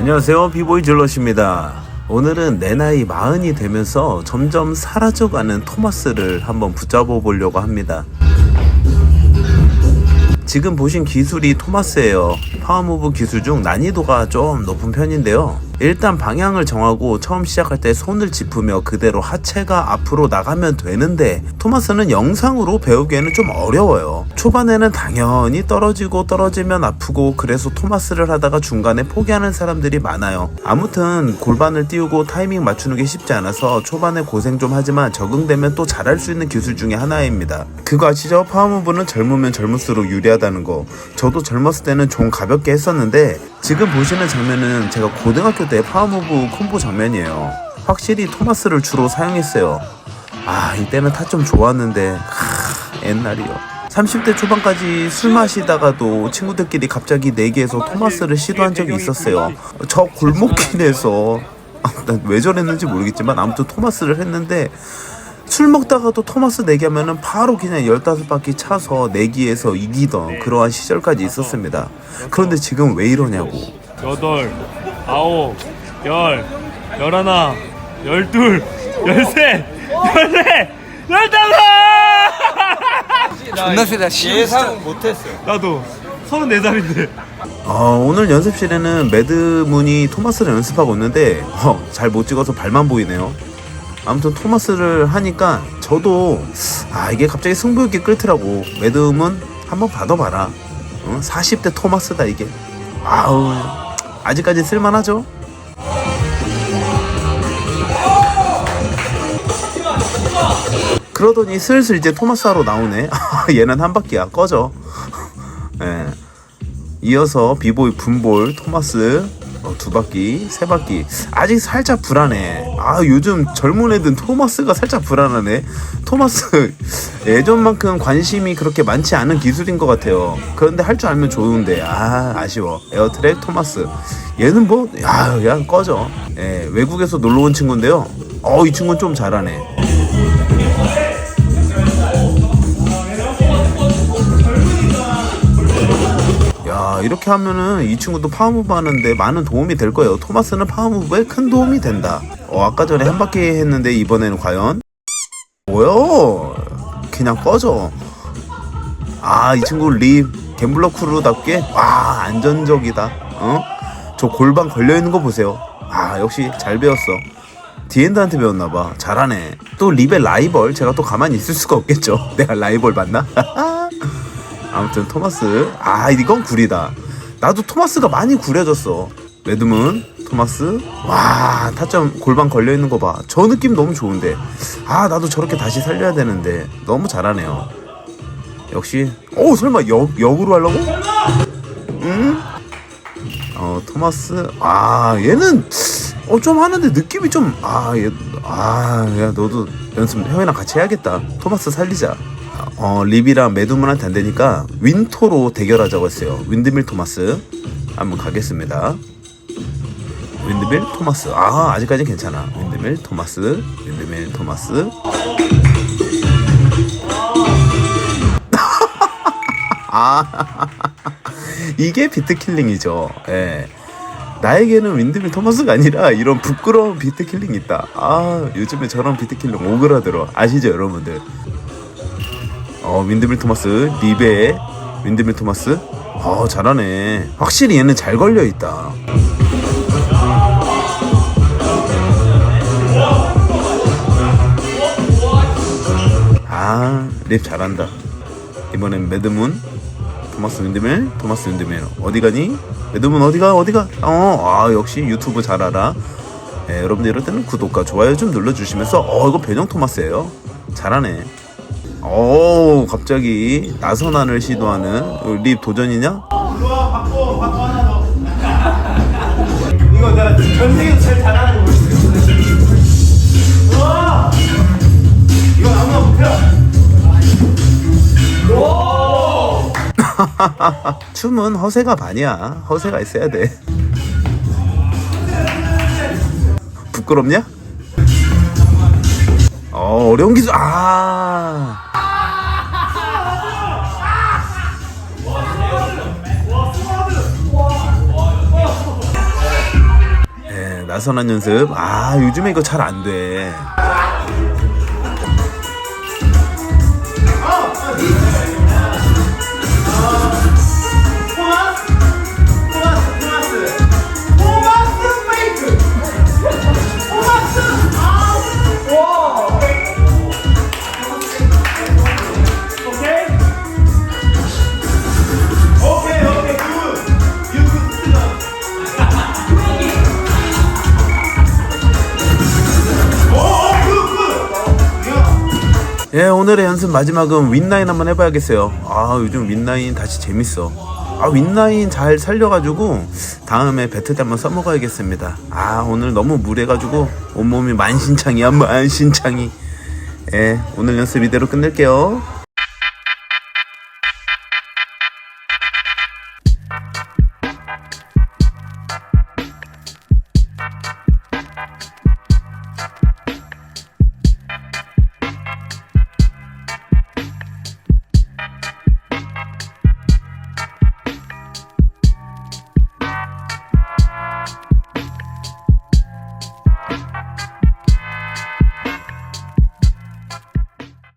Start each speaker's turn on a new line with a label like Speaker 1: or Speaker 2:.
Speaker 1: 안녕하세요. 비보이 질럿입니다. 오늘은 내 나이 마흔이 되면서 점점 사라져가는 토마스를 한번 붙잡아 보려고 합니다. 지금 보신 기술이 토마스예요. 파워무브 기술 중 난이도가 좀 높은 편인데요. 일단 방향을 정하고 처음 시작할 때 손을 짚으며 그대로 하체가 앞으로 나가면 되는데 토마스는 영상으로 배우기에는 좀 어려워요 초반에는 당연히 떨어지고 떨어지면 아프고 그래서 토마스를 하다가 중간에 포기하는 사람들이 많아요 아무튼 골반을 띄우고 타이밍 맞추는 게 쉽지 않아서 초반에 고생 좀 하지만 적응되면 또 잘할 수 있는 기술 중에 하나입니다 그거 아시죠? 파워무브는 젊으면 젊을수록 유리하다는 거 저도 젊었을 때는 좀 가볍게 했었는데 지금 보시는 장면은 제가 고등학교 때 파워무브 콤보 장면이에요. 확실히 토마스를 주로 사용했어요. 아, 이때는 타 좀 좋았는데, 하, 옛날이요. 30대 초반까지 술 마시다가도 친구들끼리 갑자기 내기해서 토마스를 시도한 적이 있었어요. 저 골목길에서 아, 난왜 저랬는지 모르겠지만 아무튼 토마스를 했는데 술 먹다가도 토마스 내기하면은 바로 그냥 15바퀴 차서 내기에서 이기던 그러한 시절까지 있었습니다. 그런데 지금 왜 이러냐고.
Speaker 2: 8, 9, 10, 11, 12, 13, 14, 15!
Speaker 3: 존나 세다
Speaker 4: 예상 못했어요.
Speaker 2: 나도 서른네 살인데.
Speaker 1: 어, 오늘 연습실에는 매드문이 토마스를 연습하고 있는데 어, 잘 못 찍어서 발만 보이네요. 아무튼 토마스를 하니까 저도 아 이게 갑자기 승부욕이 끓더라고. 매드문 한번 받아봐라. 어? 40대 토마스다 이게. 아우 아직까지 쓸만하죠? 그러더니 슬슬 이제 토마스 하러 나오네. 얘는 한 바퀴야. 꺼져. 예. 이어서 비보이 분볼 토마스 어, 두 바퀴 세 바퀴. 아직 살짝 불안해. 아 요즘 젊은 애들 토마스가 살짝 불안하네. 토마스 예전만큼 관심이 그렇게 많지 않은 기술인 것 같아요. 그런데 할 줄 알면 좋은데. 아 아쉬워. 에어트랙 토마스. 얘는 뭐 야 야 꺼져. 예, 외국에서 놀러 온 친구인데요. 어 이 친구는 좀 잘하네 야 이렇게 하면은 이 친구도 파워무브 하는데 많은 도움이 될 거예요. 토마스는 파워무브에 큰 도움이 된다. 어 아까 전에 한 바퀴 했는데 이번에는 과연? 뭐야 그냥 꺼져. 아 이 친구 립 갬블러 크루답게? 와 안전적이다. 어 저 골반 걸려있는 거 보세요. 아 역시 잘 배웠어. 디엔드한테 배웠나봐. 잘하네. 또 립의 라이벌? 제가 또 가만히 있을 수가 없겠죠. 내가 라이벌 맞나? 아무튼 토마스. 아 이건 구리다. 나도 토마스가 많이 구려졌어. 매드문 토마스. 와 타점 골반 걸려있는 거 봐 저 느낌 너무 좋은데. 아 나도 저렇게 다시 살려야 되는데. 너무 잘하네요. 역시. 오 설마 역, 역으로 하려고? 응? 어 토마스. 아 얘는 어 좀 하는데 느낌이 좀 아 얘 아 야 너도 연습 형이랑 같이 해야겠다. 토마스 살리자 어, 립이랑 매드문한테 안 되니까 윈토로 대결하자고 했어요. 윈드밀 토마스. 한번 가겠습니다. 윈드밀 토마스. 아, 아직까지 괜찮아. 윈드밀 토마스. 윈드밀 토마스. 아, 이게 비트킬링이죠. 예. 나에게는 윈드밀 토마스가 아니라 이런 부끄러운 비트킬링이 있다. 아, 요즘에 저런 비트킬링 오그라들어. 아시죠, 여러분들? 어 윈드밀 토마스 리베 윈드밀 토마스. 어 잘하네. 확실히 얘는 잘 걸려 있다. 아립 잘한다. 이번엔 매드문 토마스 윈드밀 토마스 윈드밀. 어디 가니? 매드문 어디가? 어디가? 어 아 역시 유튜브 잘 알아. 예, 여러분들 이럴 때는 구독과 좋아요 좀 눌러주시면서 어 이거 변형 토마스예요. 잘하네 오 갑자기 나선안을 시도하는 립 도전이냐?
Speaker 4: 이거 내가 전 세계에서 제일 잘하는 거! 이거 아무나 못해.
Speaker 1: 춤은 허세가 반이야 허세가 있어야 돼 부끄럽냐? 어 어려운 기술 아 아선한 연습. 아, 요즘에 이거 잘 안 돼. 예, 오늘의 연습 마지막은 윈라인 한번 해봐야겠어요. 아, 요즘 윈라인 다시 재밌어. 아, 윈라인 잘 살려가지고 다음에 배틀 때 한번 써먹어야겠습니다. 아, 오늘 너무 무례가지고 온몸이 만신창이야, 만신창이. 예, 오늘 연습 이대로 끝낼게요.